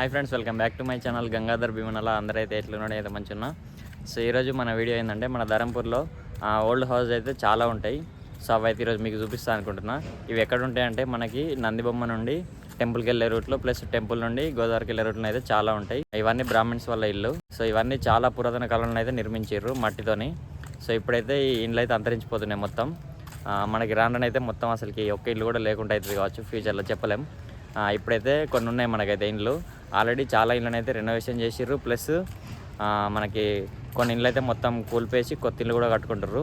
Hi friends welcome back to my channel Gangadhar Bheemanala అందరైతే ఎట్లున్నాడు అయితే మంచిగా సో ఈరోజు మన వీడియో ఏంటంటే మన ధరంపూర్లో ఓల్డ్ హౌస్ అయితే చాలా ఉంటాయి. సో అవి అయితే ఈరోజు మీకు చూపిస్తాను అనుకుంటున్నా. ఇవి ఎక్కడ ఉంటాయంటే మనకి నందిబొమ్మ నుండి టెంపుల్కి వెళ్ళే రూట్లో ప్లస్ టెంపుల్ నుండి గోదావరికి వెళ్ళే రూట్లో అయితే చాలా ఉంటాయి. ఇవన్నీ బ్రాహ్మిన్స్ వల్ల ఇల్లు. సో ఇవన్నీ చాలా పురాతన కాలంలో అయితే నిర్మించారు మట్టితోని. సో ఇప్పుడైతే ఈ ఇండ్లు అయితే అంతరించిపోతున్నాయి మొత్తం. ఆ, మనకి రానైతే మొత్తం అసలుకి ఒక్క ఇల్లు కూడా లేకుండా అవుతుంది కావచ్చు ఫ్యూచర్లో చెప్పలేం. ఇప్పుడైతే కొన్ని ఉన్నాయి మనకైతే ఇండ్లు. ఆల్రెడీ చాలా ఇళ్ళని అయితే రెనోవేషన్ చేసిర్రు ప్లస్ మనకి కొన్ని ఇళ్ళు అయితే మొత్తం కూల్పేసి కొత్త ఇల్లు కూడా కట్టుకుంటారు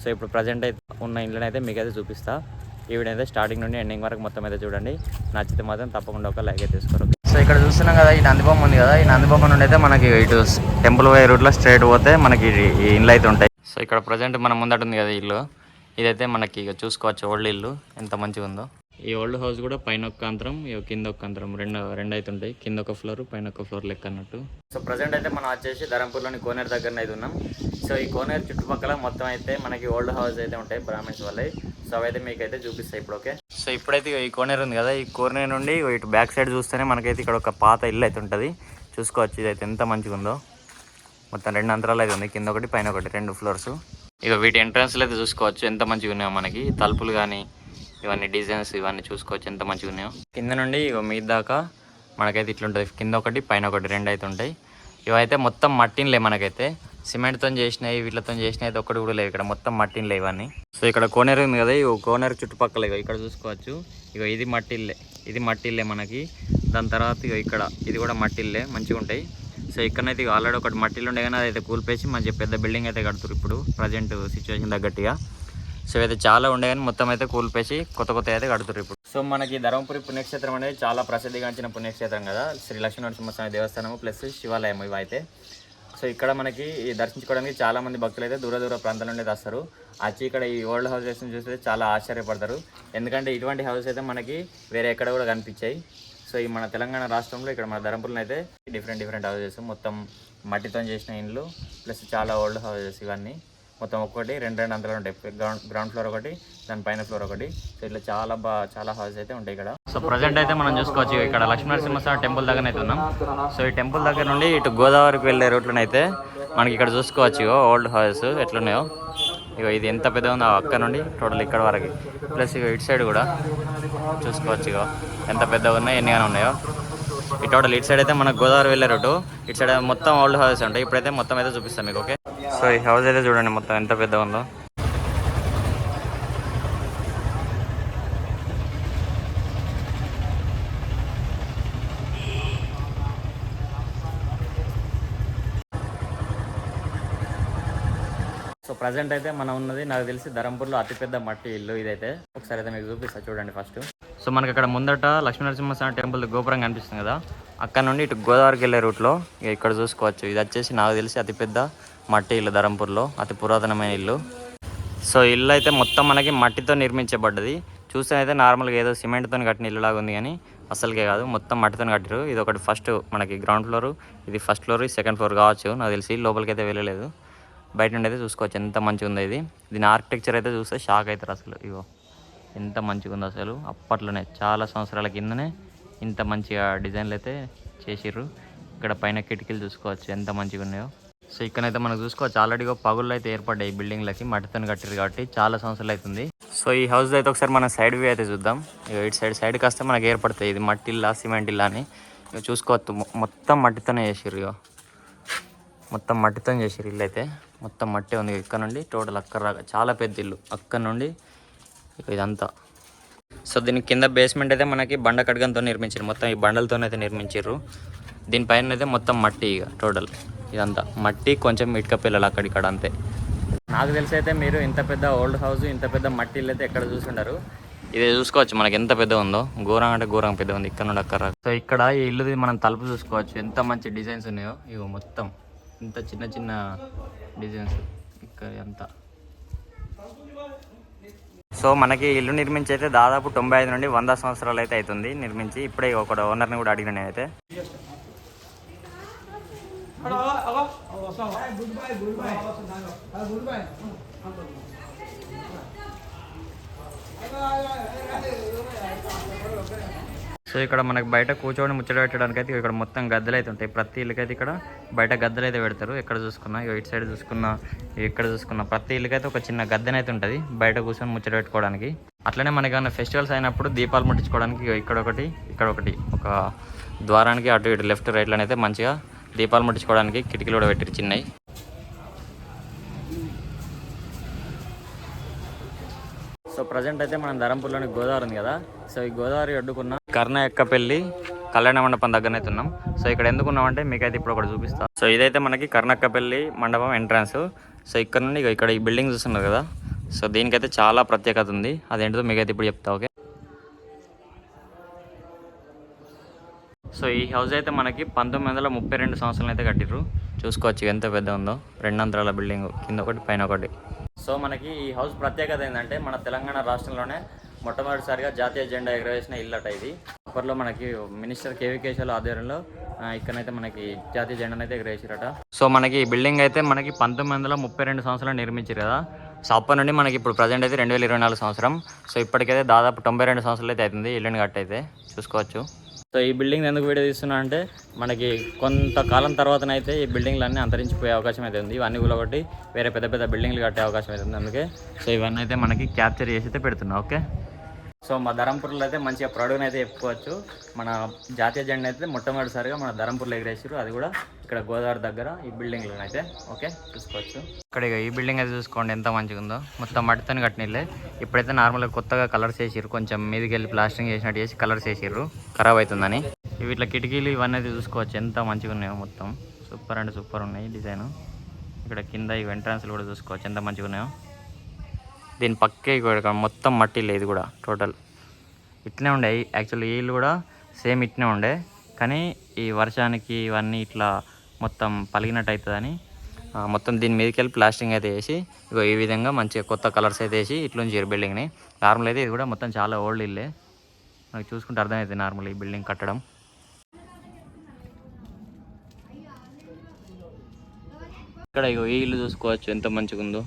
సో ఇప్పుడు ప్రజెంట్ అయితే ఉన్న ఇళ్ళని అయితే మీకు అయితే చూపిస్తా. ఈ వీడియో అయితే స్టార్టింగ్ నుండి ఎండింగ్ వరకు మొత్తం అయితే చూడండి. నచ్చితే మాత్రం తప్పకుండా ఒక లైక్ అయితే తీసుకోరు సో ఇక్కడ చూస్తున్నాం కదా ఈ నందిబొమ్మ ఉంది కదా. ఈ నందిబొమ్మ నుండి అయితే మనకి ఇటు టెంపుల్ పోయే రూట్లో స్ట్రైట్ పోతే మనకి ఈ ఇండ్లు అయితే ఉంటాయి. సో ఇక్కడ ప్రజెంట్ మన ముందట ఉంది కదా ఇల్లు. ఇదైతే మనకి ఇక చూసుకోవచ్చు ఓల్డ్ ఇల్లు. ఎంత మంచిగా ఉందో ఈ ఓల్డ్ హౌస్ కూడా పైన ఒక అంతరం కింద ఒక అంతరం. రెండు రెండు అయితే ఉంటాయి కింద ఒక ఫ్లోర్ పైన ఒక ఫ్లోర్ లెక్క అన్నట్టు. సో ప్రజెంట్ అయితే మనం వచ్చేసి ధరంపూర్లోని కోనేరు దగ్గర అయితే ఉన్నాం. సో ఈ కోనేరు చుట్టుపక్కల మొత్తం అయితే మనకి ఓల్డ్ హౌస్ అయితే ఉంటాయి బ్రాహ్మిన్స్ వాళ్ళవి సో అవైతే మీకు అయితే చూపిస్తాయి ఇప్పుడు ఓకే? సో ఇప్పుడైతే ఈ కోనేరు ఉంది కదా ఈ కోనేరు నుండి ఇటు బ్యాక్ సైడ్ చూస్తేనే మనకైతే ఇక్కడ ఒక పాత ఇల్లు అయితే ఉంటుంది. చూసుకోవచ్చు ఇదైతే ఎంత మంచిగా ఉందో. మొత్తం రెండు అంతరాలు అయితే ఉంది కింద ఒకటి పైన ఒకటి రెండు ఫ్లోర్స్. ఇక వీటి ఎంట్రన్స్లు అయితే చూసుకోవచ్చు. ఎంత మంచిగా ఉన్నాయో మనకి. తలుపులు కానీ ఇవన్నీ డిజైన్స్ ఇవన్నీ చూసుకోవచ్చు. ఎంత మంచిగా ఉన్నాయో. కింద నుండి ఇక మీద దాకా మనకైతే ఇట్లుంటుంది. కింద ఒకటి పైన ఒకటి రెండు అయితే ఉంటాయి. ఇవైతే మొత్తం మట్టిన్లే మనకైతే. సిమెంట్తో చేసినాయి వీటితో చేసినాయి అయితే ఒక్కటి కూడా లేవు ఇక్కడ. మొత్తం మట్టిన్లే ఇవన్నీ. సో ఇక్కడ కోనేరు ఉంది కదా ఇక కోనేరు చుట్టుపక్కల ఇగో ఇక్కడ చూసుకోవచ్చు. ఇగో ఇది మట్టిల్లే ఇది మట్టిల్లే మనకి. దాని తర్వాత ఇక ఇక్కడ ఇది కూడా మట్టిల్లే మంచిగా ఉంటాయి. సో ఇక్కడనైతే ఇక ఆల్రెడీ ఒకటి మట్టిలు ఉండే కానీ అదైతే కూల్పేసి మంచి పెద్ద బిల్డింగ్ అయితే కడుతురు ఇప్పుడు ప్రజెంట్ సిచ్యువేషన్ తగ్గట్టుగా. సో అయితే చాలా ఉండే కానీ మొత్తం అయితే కూల్పేసి కొత్త కొత్త అయితే కడుతురు ఇప్పుడు. సో మనకి ధర్మపురి పుణ్యక్షేత్రం అనేది చాలా ప్రసిద్ధిగాంచిన పుణ్యక్షేత్రం కదా. శ్రీ లక్ష్మీ నరసింహస్వామి దేవస్థానం ప్లస్ శివాలయం ఇవి అయితే సో ఇక్కడ మనకి ఈ దర్శించుకోవడానికి చాలా మంది భక్తులు అయితే దూర దూర ప్రాంతాల నుండి వస్తారు. వచ్చి ఇక్కడ ఈ ఓల్డ్ హౌసెస్ చూస్తే చాలా ఆశ్చర్యపడతారు. ఎందుకంటే ఇటువంటి హౌసెస్ అయితే మనకి వేరే ఎక్కడ కూడా కనిపించాయి. సో ఈ మన తెలంగాణ రాష్ట్రంలో ఇక్కడ మన ధర్మపురంలో అయితే డిఫరెంట్ డిఫరెంట్ హౌసెస్ మొత్తం మట్టితో చేసిన ఇండ్లు ప్లస్ చాలా ఓల్డ్ హౌసెస్ ఇవన్నీ. మొత్తం ఒక్కటి రెండు రెండు అంతలు ఉంటాయి. గ్రౌండ్ గ్రౌండ్ ఫ్లోర్ ఒకటి దాని పైన ఫ్లోర్ ఒకటి. సో ఇట్లా చాలా బా చాలా హౌస్ అయితే ఉంటాయి ఇక్కడ. సో ప్రజెంట్ అయితే మనం చూసుకోవచ్చు. ఇక్కడ లక్ష్మీనరసింహస్వామి టెంపుల్ దగ్గర అయితే ఉన్నాం. సో ఈ టెంపుల్ దగ్గర నుండి ఇటు గోదావరికి వెళ్ళే రూట్లోనైతే మనకి ఇక్కడ చూసుకోవచ్చు. ఇగో ఓల్డ్ హౌస్ ఎట్లున్నాయో. ఇగో ఇది ఎంత పెద్ద ఉందో అక్కడ నుండి టోటల్ ఇక్కడ వరకు. ప్లస్ ఇగో ఇటు సైడ్ కూడా చూసుకోవచ్చు. ఇగో ఎంత పెద్దగా ఉన్నాయో ఎన్నిగానే ఉన్నాయో. ఈ టోటల్ ఇటు సైడ్ అయితే మనకు గోదావరి వెళ్ళే రూటు ఇటు సైడ్ మొత్తం ఓల్డ్ హౌసెస్ ఉంటాయి. ఇప్పుడైతే మొత్తం అయితే చూపిస్తాం మీకు ఓకే? సో ఈ హౌస్ అయితే చూడండి మొత్తం ఎంత పెద్దగా ఉందో. సో ప్రజెంట్ అయితే మనం ఉన్నది నాకు తెలిసి ధరంపూర్లో అతిపెద్ద మట్టి ఇల్లు ఇదైతే. ఒకసారి అయితే మీకు చూపిస్తా చూడండి ఫస్ట్ సో మనకి అక్కడ ముందట లక్ష్మీనరసింహస్వామి టెంపుల్ గోపురం కనిపిస్తుంది కదా. అక్కడ నుండి ఇటు గోదావరికి వెళ్ళే రూట్లో ఇక ఇక్కడ చూసుకోవచ్చు. ఇది వచ్చేసి నాకు తెలిసి అతిపెద్ద మట్టి ఇల్లు ధరంపూర్లో అతి పురాతనమైన ఇల్లు. సో ఇల్లు అయితే మొత్తం మనకి మట్టితో నిర్మించబడ్డది. చూస్తే అయితే నార్మల్గా ఏదో సిమెంట్తో కట్టిన ఇల్లు లాగా ఉంది కానీ అసలుకే కాదు. మొత్తం మట్టితో కట్టారు ఇది ఒకటి ఫస్ట్ మనకి గ్రౌండ్ ఫ్లోర్ ఇది ఫస్ట్ ఫ్లోర్ సెకండ్ ఫ్లోర్ కావచ్చు. నాకు తెలిసి లోపలికి అయితే వెళ్ళలేదు. బయట నుండి అయితే చూసుకోవచ్చు. ఎంత మంచిగా ఉందో ఇది. దీని ఆర్కిటెక్చర్ అయితే చూస్తే షాక్ అవుతారు అసలు. ఇగో ఎంత మంచిగా ఉందో అసలు. అప్పట్లోనే చాలా సంవత్సరాల కిందనే ఇంత మంచిగా డిజైన్లు అయితే చేసిర్రు. ఇక్కడ పైన కిటికీలు చూసుకోవచ్చు. ఎంత మంచిగా ఉన్నాయో సో ఇక్కడైతే మనం చూసుకోవచ్చు ఆల్రెడీ పగుళ్ళు అయితే ఏర్పడ్డాయి బిల్డింగ్లకి మట్టితో కట్టారు కాబట్టి చాలా సంవత్సరాలు అవుతుంది సో ఈ హౌస్ అయితే ఒకసారి మన సైడ్ వ్యూ అయితే చూద్దాం. ఇక ఇటు సైడ్ సైడ్కి వస్తే మనకు ఏర్పడతాయి ఇది మట్టి ఇల్లా సిమెంట్ ఇల్లా అని. ఇక చూసుకోవచ్చు మొత్తం మట్టితోనే చేసిర్రు ఇగో. మొత్తం మట్టితో చేసారు ఇల్లు అయితే. మొత్తం మట్టి ఉంది ఇక్కడ నుండి టోటల్ అక్కడ చాలా పెద్ద ఇల్లు. అక్కడ నుండి ఇక ఇదంతా. సో దీని కింద బేస్మెంట్ అయితే మనకి బండ కడగంతో నిర్మించారు మొత్తం ఈ బండలతో అయితే నిర్మించారు దీనిపైన అయితే మొత్తం మట్టి ఇక టోటల్ ఇదంతా. మట్టి కొంచెం ఇటుక పిల్లలు అక్కడిక్కడ అంతే. నాకు తెలిసి అయితే మీరు ఇంత పెద్ద ఓల్డ్ హౌస్ ఇంత పెద్ద మట్టి ఇల్లు అయితే ఎక్కడ చూసుంటారు ఇది చూసుకోవచ్చు మనకి ఎంత పెద్ద ఉందో. ఘోరం అంటే ఘోరం పెద్ద ఉంది ఇక్కడ నుండి అక్కడ సో ఇక్కడ ఈ ఇల్లుది మనం తలుపు చూసుకోవచ్చు. ఎంత మంచి డిజైన్స్ ఉన్నాయో. ఇవి మొత్తం ఇంత చిన్న చిన్న డిజైన్స్. ఇక్కడ అంతా. సో మనకి ఇల్లు నిర్మించి అయితే దాదాపు తొంభై ఐదు నుండి వంద సంవత్సరాలు అయితే అవుతుంది. నిర్మించి ఇప్పుడే ఒక ఓనర్ని కూడా అడిగిన సో ఇక్కడ మనకి బయట కూర్చొని ముచ్చట పెట్టడానికి అయితే ఇక్కడ మొత్తం గద్దెలు అయితే ఉంటాయి ప్రతి ఇల్లుకైతే ఇక్కడ బయట గద్దెలు అయితే పెడతారు. ఎక్కడ చూసుకున్నా ఇటు సైడ్ చూసుకున్నా ఎక్కడ చూసుకున్నా ప్రతి ఇల్లుకైతే ఒక చిన్న గద్దెనైతే ఉంటుంది బయట కూర్చొని ముచ్చట పెట్టుకోవడానికి. అట్లనే మనకి ఏమైనా ఫెస్టివల్స్ అయినప్పుడు దీపాలు ముట్టించుకోవడానికి ఇక్కడ ఒకటి ఇక్కడ ఒకటి ఒక ద్వారానికి అటు ఇటు లెఫ్ట్ రైట్లో అయితే మంచిగా దీపాలు ముట్టించుకోవడానికి కిటికీలు కూడా పెట్టిరు చిన్నవి సో ప్రజెంట్ అయితే మనం ధరంపూర్లోని గోదావరి ఉంది కదా? సో ఈ గోదావరి అడ్డుకున్న కర్ణ యొక్క పెళ్ళి కళ్యాణ మండపం దగ్గరనైతే ఉన్నాం. సో ఇక్కడ ఎందుకు ఉన్నామంటే మీకైతే ఇప్పుడు ఒకటి చూపిస్తా. సో ఇదైతే మనకి కర్ణక్కపల్లి మండపం ఎంట్రన్స్ సో ఇక్కడ నుండి ఇక్కడ ఈ బిల్డింగ్ చూస్తున్నారు కదా? సో దీనికైతే చాలా ప్రత్యేకత ఉంది. అదేంటిదో మీకైతే ఇప్పుడు చెప్తా ఓకే? సో ఈ హౌస్ అయితే మనకి పంతొమ్మిది వందల ముప్పై రెండు సంవత్సరాలు అయితే కట్టిర్రు. చూసుకోవచ్చు ఎంత పెద్ద ఉందో. రెండు అంతరాల బిల్డింగ్ కింద ఒకటి పైన ఒకటి. సో మనకి ఈ హౌస్ ప్రత్యేకత ఏంటంటే మన తెలంగాణ రాష్ట్రంలోనే మొట్టమొదటిసారిగా జాతీయ జెండా ఎగరవేసిన ఇల్లట ఇది. అప్పట్లో మనకి మినిస్టర్ కేవీ కేశవుల ఆధ్వర్యంలో ఇక్కడైతే ఇక్కడనైతే మనకి జాతీయ జెండాను అయితే ఎగరేసిరట సో మనకి ఈ బిల్డింగ్ అయితే మనకి పంతొమ్మిది వందల ముప్పై రెండు సంవత్సరాలు నిర్మించారు కదా. సో అప్పటి నుండి మనకి ఇప్పుడు ప్రజెంట్ అయితే రెండు వేల ఇరవై నాలుగు సంవత్సరం. సో ఇప్పటికైతే దాదాపు తొంభై రెండు సంవత్సరాలు అయితే అవుతుంది ఇల్లుని కట్టయితే. చూసుకోవచ్చు. సో ఈ బిల్డింగ్ ఎందుకు వీడియో తీస్తున్నా అంటే మనకి కొంతకాలం తర్వాతనైతే ఈ బిల్డింగ్లు అన్నీ అంతరించిపోయే అవకాశం అయితే ఉంది. ఇవన్నీ కూడా ఒకటి వేరే పెద్ద పెద్ద బిల్డింగ్లు కట్టే అవకాశం అయితే ఉంది అందుకే. సో ఇవన్నీ అయితే మనకి క్యాప్చర్ చేసి అయితే పెడుతున్నా ఓకే? సో మా ధరంపూర్లో అయితే మంచిగా ప్రొడక్ట్ని అయితే చెప్పుకోవచ్చు. మన జాతీయ జెండా అయితే మొట్టమొదటిసారిగా మన ధరంపూర్లో ఎగిరేసారు అది కూడా ఇక్కడ గోదావరి దగ్గర ఈ బిల్డింగ్లో అయితే. ఓకే చూసుకోవచ్చు. ఇక్కడ ఇక ఈ బిల్డింగ్ అయితే చూసుకోండి ఎంత మంచిగా ఉందో. మొత్తం మట్టితో కట్టినలే ఇప్పుడైతే నార్మల్గా కొత్తగా కలర్స్ వేసిర్రు. కొంచెం మీదకి వెళ్ళి ప్లాస్టింగ్ చేసినట్టు చేసి కలర్స్ వేసిర్రు. ఖరాబ్ అవుతుందని. ఇవి ఇట్లా కిటికీలు ఇవన్నీ అయితే చూసుకోవచ్చు. ఎంత మంచిగా ఉన్నాయో మొత్తం. సూపర్ అంటే సూపర్ ఉన్నాయి డిజైన్. ఇక్కడ కింద ఈ ఎంట్రన్స్లు కూడా చూసుకోవచ్చు. ఎంత మంచిగా ఉన్నాయో. దీని పక్కే మొత్తం మట్టి లేదు కూడా టోటల్ ఇట్లే ఉండే. యాక్చువల్లీ వీళ్ళు కూడా సేమ్ ఇట్నే ఉండే. కానీ ఈ వర్షానికి ఇవన్నీ ఇట్లా మొత్తం పలిగినట్టు అవుతుందని మొత్తం దీని మీదకి వెళ్ళి ప్లాస్టింగ్ అయితే వేసి ఇగో ఈ విధంగా మంచిగా కొత్త కలర్స్ అయితే వేసి ఇట్లా బిల్డింగ్ని నార్మల్ అయితే ఇది కూడా మొత్తం చాలా ఓల్డ్ ఇల్లే. మనకి చూసుకుంటే అర్థమవుతుంది నార్మల్ ఈ బిల్డింగ్ కట్టడం. ఇక్కడ ఇగో ఈ ఇల్లు చూసుకోవచ్చు. ఎంత మంచిగా ఉందో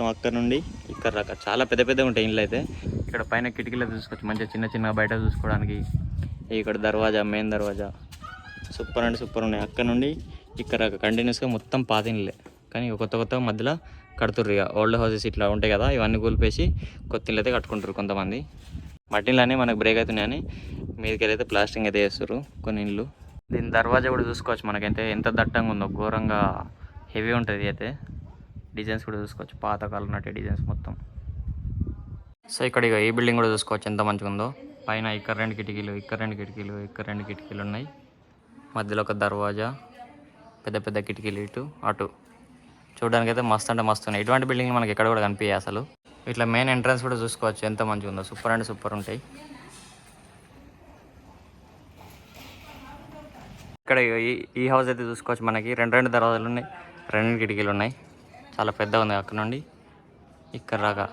మొత్తం అక్కడ నుండి ఇక్కడ రాక చాలా పెద్ద పెద్దగా ఉంటాయి ఇండ్లు అయితే. ఇక్కడ పైన కిటికీలో చూసుకోవచ్చు. మంచిగా చిన్న చిన్న బయట చూసుకోవడానికి ఇక్కడ దర్వాజా మెయిన్ దర్వాజా. సూపర్ అంటే సూపర్ ఉన్నాయి. అక్కడ నుండి ఇక్కడ కంటిన్యూస్గా మొత్తం పాత ఇండ్లే. కానీ కొత్త కొత్త మధ్యలో కడుతుర్రు ఇక. ఓల్డ్ హౌసెస్ ఇట్లా ఉంటాయి కదా ఇవన్నీ కూలిపేసి కొత్త ఇల్లు అయితే కట్టుకుంటారు కొంతమంది. మట్టి మనకు బ్రేక్ అవుతున్నాయని మీదకి అయితే ప్లాస్టింగ్ అయితే వేస్తారు కొన్ని ఇండ్లు. దీని దర్వాజా కూడా చూసుకోవచ్చు మనకైతే. ఎంత దట్టంగా ఉందో ఘోరంగా హెవీ ఉంటుంది అయితే. డిజైన్స్ కూడా చూసుకోవచ్చు. పాతకాలం నాటి డిజైన్స్ మొత్తం. సో ఇక్కడ ఇక ఈ బిల్డింగ్ కూడా చూసుకోవచ్చు. ఎంత మంచిగా ఉందో. పైన ఇక్కడ రెండు కిటికీలు ఇక్కడ రెండు కిటికీలు ఇక్కడ రెండు కిటికీలు ఉన్నాయి. మధ్యలో ఒక దర్వాజా పెద్ద పెద్ద కిటికీలు ఇటు అటు. చూడడానికి అయితే మస్తు అంటే మస్తు ఉన్నాయి. ఇటువంటి బిల్డింగ్ మనకి ఎక్కడ కూడా కనిపించాయి అసలు. ఇట్లా మెయిన్ ఎంట్రన్స్ కూడా చూసుకోవచ్చు. ఎంత మంచిగా ఉందో. సూపర్ అంటే సూపర్ ఉంటాయి. ఇక్కడ ఈ ఈ హౌస్ అయితే చూసుకోవచ్చు మనకి. రెండు రెండు దర్వాజాలు ఉన్నాయి. రెండు కిటికీలు ఉన్నాయి. చాలా పెద్దగా ఉంది అక్కడ నుండి. ఇక్కడ రాగా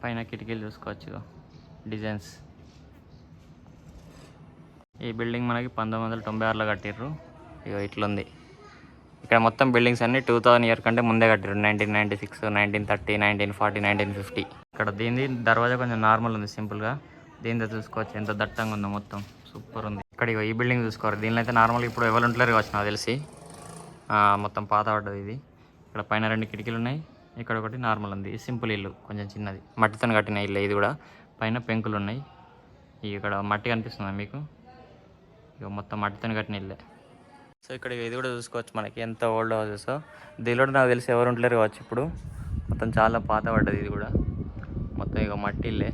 పైన కిటికీలు చూసుకోవచ్చు ఇగో డిజైన్స్. ఈ బిల్డింగ్ మనకి పంతొమ్మిది వందల తొంభై ఆరులో కట్టిర్రు. ఇగో ఇట్లుంది. ఇక్కడ మొత్తం బిల్డింగ్స్ అన్ని టూ థౌసండ్ ఇయర్ కంటే ముందే కట్టిర్రు. Nineteen ninety six nineteen thirty nineteen forty nineteen fifty. ఇక్కడ దీని దర్వాజా కొంచెం నార్మల్ ఉంది సింపుల్గా దీనితో చూసుకోవచ్చు ఎంత దట్టంగా ఉందో మొత్తం. సూపర్ ఉంది. ఇక్కడ ఇగో ఈ బిల్డింగ్ చూసుకోరు. దీనిలో అయితే నార్మల్గా ఇప్పుడు ఎవరు ఉంటలేరు కావచ్చు నాకు తెలిసి. మొత్తం పాత పడ్డది ఇది. ఇక్కడ పైన రెండు కిటికీలు ఉన్నాయి. ఇక్కడ ఒకటి నార్మల్ ఉంది. సింపుల్ ఇల్లు కొంచెం చిన్నది. మట్టితో కట్టిన ఇల్లు ఇది కూడా. పైన పెంకులు ఉన్నాయి. ఇక్కడ మట్టి కనిపిస్తుందా మీకు? ఇక మొత్తం మట్టితో కట్టిన ఇల్లే. సో ఇక్కడ ఇది కూడా చూసుకోవచ్చు మనకి. ఎంత ఓల్డ్ హౌసెస్ దీనిలో నాకు తెలిసి ఎవరు ఉంటలేరు కావచ్చు ఇప్పుడు. మొత్తం చాలా పాత పడ్డది ఇది కూడా. మొత్తం ఇక మట్టి ఇల్లే.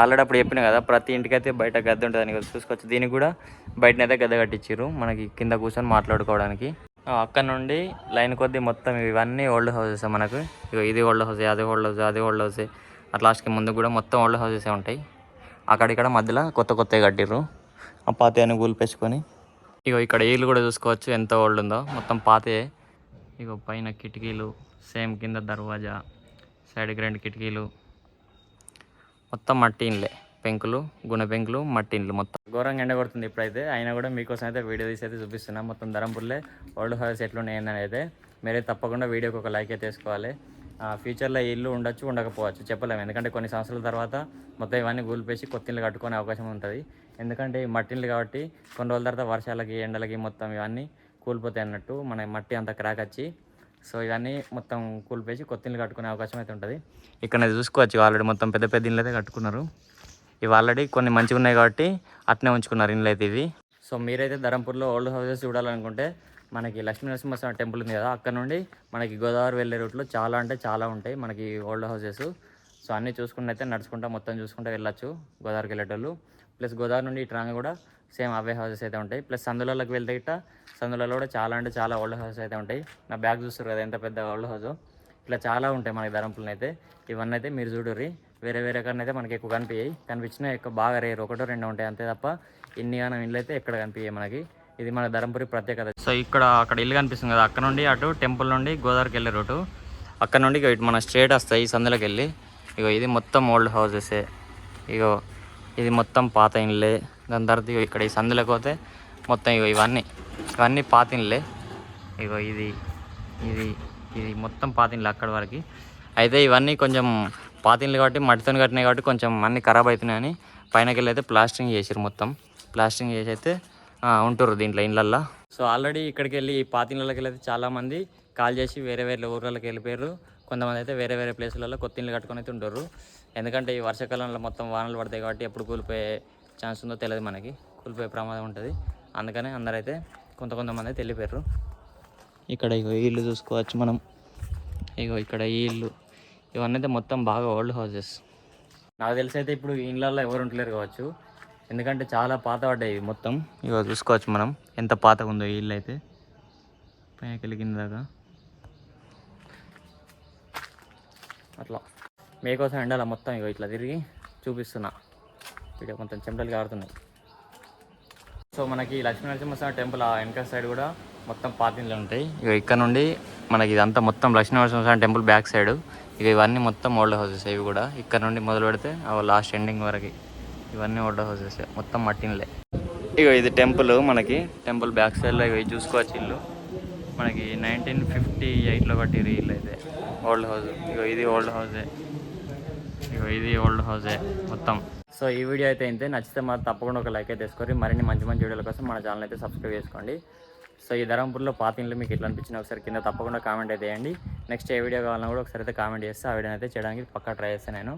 ఆల్రెడీ అప్పుడు చెప్పిన కదా ప్రతి ఇంటికైతే బయట గద్దె ఉంటుంది అని చూసుకోవచ్చు. దీనికి కూడా బయటనైతే గద్దె కట్టించారు మనకి కింద కూర్చొని మాట్లాడుకోవడానికి. అక్కడ నుండి లైన్ కొద్దీ మొత్తం ఇవన్నీ ఓల్డ్ హౌసెస్ మనకు. ఇగో ఇది ఓల్డ్ హౌస్ అది ఓల్డ్ హౌస్ అది ఓల్డ్ హౌస్. అట్ లాస్ట్కి ముందు కూడా మొత్తం ఓల్డ్ హౌసెస్ ఉంటాయి. అక్కడిక్కడ మధ్యలో కొత్త కొత్తవి కట్టిర్రు. ఆ పాతయాన్ని కూలిపేసుకొని ఇగో ఇక్కడ ఇల్లు కూడా చూసుకోవచ్చు ఎంత ఓల్డ్ ఉందో. మొత్తం పాతే. ఇగో పైన కిటికీలు సేమ్ కింద దర్వాజా సైడ్కి రెండు కిటికీలు. మొత్తం మట్టి ఇండ్లే పెంకులు గుణ పెంకులు మట్టి ఇండ్లు మొత్తం. ఘోరంగా ఎండ కొడుతుంది ఇప్పుడైతే. అయినా కూడా మీకోసం అయితే వీడియో తీసి అయితే చూపిస్తున్నాం. మొత్తం ధరంపూర్లే ఓల్డ్ హౌస్ ఎట్లున్నాయి ఏందని అయితే మీరే తప్పకుండా వీడియోకి ఒక లైక్ అయితే వేసుకోవాలి. ఫ్యూచర్లో ఇల్లు ఉండొచ్చు ఉండకపోవచ్చు చెప్పలేము. ఎందుకంటే కొన్ని సంవత్సరాల తర్వాత మొత్తం ఇవన్నీ కూలిపేసి కొత్త ఇల్లు కట్టుకునే అవకాశం ఉంటుంది. ఎందుకంటే ఈ మట్టి ఇల్లు కాబట్టి కొన్ని రోజుల తర్వాత వర్షాలకి ఎండలకి మొత్తం ఇవన్నీ కూలిపోతాయి అన్నట్టు మన మట్టి అంతా క్రాక్ వచ్చి సో ఇవన్నీ మొత్తం కూలిపోయి కొత్త ఇల్లు కట్టుకునే అవకాశం అయితే ఉంటుంది. ఇక్కడ చూసుకోవచ్చు. ఆల్రెడీ మొత్తం పెద్ద పెద్ద ఇల్లు అయితే కట్టుకున్నారు. ఇవి ఆల్రెడీ కొన్ని మంచిగా ఉన్నాయి కాబట్టి అట్నే ఉంచుకున్నారు ఇండ్లు అయితే ఇవి. సో మీరైతే ధరంపూర్లో ఓల్డ్ హౌసెస్ చూడాలనుకుంటే మనకి లక్ష్మీ నరసింహస్వామి టెంపుల్ ఉంది కదా అక్కడ నుండి మనకి గోదావరి వెళ్ళే రూట్లో చాలా అంటే చాలా ఉంటాయి మనకి ఓల్డ్ హౌసెస్. సో అన్నీ చూసుకుంటే అయితే నడుచుకుంటా మొత్తం చూసుకుంటూ వెళ్ళొచ్చు గోదావరికి వెళ్ళేటోళ్ళు. ప్లస్ గోదావరి నుండి ఇటు రాగా కూడా సేమ్ అవే హౌసెస్ అయితే ఉంటాయి. ప్లస్ సందులలోకి వెళ్తే ఇట్లా సందులలో కూడా చాలా అంటే చాలా ఓల్డ్ హౌసెస్ అయితే ఉంటాయి. నా బ్యాగ్ చూస్తారు కదా ఎంత పెద్ద ఓల్డ్ హౌస్. ఇట్లా చాలా ఉంటాయి మనకి ధరంపులను అయితే. ఇవన్నీ అయితే మీరు చూడర్రి. వేరే వేరే కన్నా అయితే మనకి ఎక్కువ కనిపించాయి కనిపించినా ఎక్కువ బాగా రేరు. ఒకటో రెండో ఉంటాయి అంతే తప్ప ఇన్ని కానీ ఇల్లు అయితే ఎక్కడ కనిపించాయి మనకి. ఇది మన ధర్మపురి ప్రత్యేకత. సో ఇక్కడ అక్కడ ఇల్లు కనిపిస్తుంది కదా అక్కడ నుండి అటు టెంపుల్ నుండి గోదావరికి వెళ్ళే రూటు. అక్కడ నుండి ఇటు మన స్ట్రేట్ వస్తాయి ఈ సందులోకి వెళ్ళి. ఇగో ఇది మొత్తం ఓల్డ్ హౌసెసే ఇగో ఇది మొత్తం పాత ఇళ్ళే దాని తర్వాత ఇగో ఇక్కడ ఈ సందులోకి పోతే మొత్తం ఇగో ఇవన్నీ ఇవన్నీ పాత ఇళ్ళే ఇగో ఇది ఇది ఇది మొత్తం పాత పాతిండ్లు అక్కడి వరకు. అయితే ఇవన్నీ కొంచెం పాతిండ్లు కాబట్టి మట్టితో కట్టినాయి కాబట్టి కొంచెం మన్ని ఖరాబ్ అవుతున్నాయని పైనకెళ్ళి అయితే ప్లాస్టింగ్ చేసారు మొత్తం. ప్లాస్టింగ్ చేసి అయితే ఉంటారు ఉంటుర్రు దీంట్లో ఇండ్లల్లో సో ఆల్రెడీ ఇక్కడికి వెళ్ళి ఈ పాతిండ్లకి వెళ్ళి అయితే చాలామంది కాల్ చేసి వేరే వేరే ఊర్లకి వెళ్ళిపోయారు కొంతమంది అయితే వేరే వేరే ప్లేసులలో కొత్త ఇల్లు కట్టుకొని అయితే ఉంటారు ఎందుకంటే ఈ వర్షాకాలంలో మొత్తం వానలు పడతాయి కాబట్టి ఎప్పుడు కూలిపోయే ఛాన్స్ ఉందో తెలియదు మనకి. కూలిపోయే ప్రమాదం ఉంటుంది. అందుకనే అందరైతే కొంత కొంతమంది అయితే వెళ్ళిపోయారు ఇక్కడ ఇగో ఈ ఇల్లు చూసుకోవచ్చు మనం. ఇగో ఇక్కడ ఈ ఇల్లు. ఇవన్నీ అయితే మొత్తం బాగా ఓల్డ్ హౌసెస్ నాకు తెలిసి అయితే ఇప్పుడు ఈ ఇళ్ళల్లో ఎవరు ఉంటలేరు కావచ్చు. ఎందుకంటే చాలా పాత పడ్డాయి ఇవి మొత్తం. ఇగో చూసుకోవచ్చు మనం. ఎంత పాతగా ఉందో ఈ ఇల్లు అయితే. వెళ్ళి కింద దాకా. అట్లా. మీకోసం ఎండాల మొత్తం ఇగో ఇట్లా తిరిగి చూపిస్తున్నా. వీడియో కొంచెం చెమటలు కారుతున్నాయి సో మనకి లక్ష్మీ నరసింహస్వామి టెంపుల్ ఆ వెనక సైడ్ కూడా మొత్తం పాతిండ్లు ఉంటాయి. ఇక ఇక్కడ నుండి మనకి ఇదంతా మొత్తం లక్ష్మీ టెంపుల్ బ్యాక్ సైడ్. ఇక ఇవన్నీ మొత్తం ఓల్డ్ హౌసెస్ ఇవి కూడా. ఇక్కడ నుండి మొదలు పెడితే లాస్ట్ ఎండింగ్ వరకు ఇవన్నీ ఓల్డ్ హౌసెస్ మొత్తం మట్టిన్లే. ఇగో ఇది టెంపుల్ మనకి. టెంపుల్ బ్యాక్ సైడ్లో ఇవి చూసుకోవచ్చు ఇల్లు. మనకి నైన్టీన్ ఫిఫ్టీ ఎయిట్లో కట్టిరు ఇల్లు అయితే. Old house. ఇగో ఇది ఓల్డ్ హౌసే ఇగో ఇది ఓల్డ్ హౌసే మొత్తం. సో ఈ వీడియో అయితే అయితే నచ్చితే మాత్రం తప్పకుండా ఒక లైక్ అయితే వేసుకోండి. మరిన్ని మంచి మంచి వీడియోల కోసం మన ఛానల్ అయితే సబ్స్క్రైబ్ చేసుకోండి. సో ఈ ధర్మపూర్లో పాత ఇంట్లో మీకు ఎట్లా అనిపించినా ఒకసారి కింద తప్పకుండా కామెంట్ అయితే వేయండి నెక్స్ట్ ఏ వీడియో కావాలన్నా కూడా ఒకసారి అయితే కామెంట్ చేస్తే ఆ వీడియో అయితే చేయడానికి పక్కా ట్రై చేస్తాను నేను.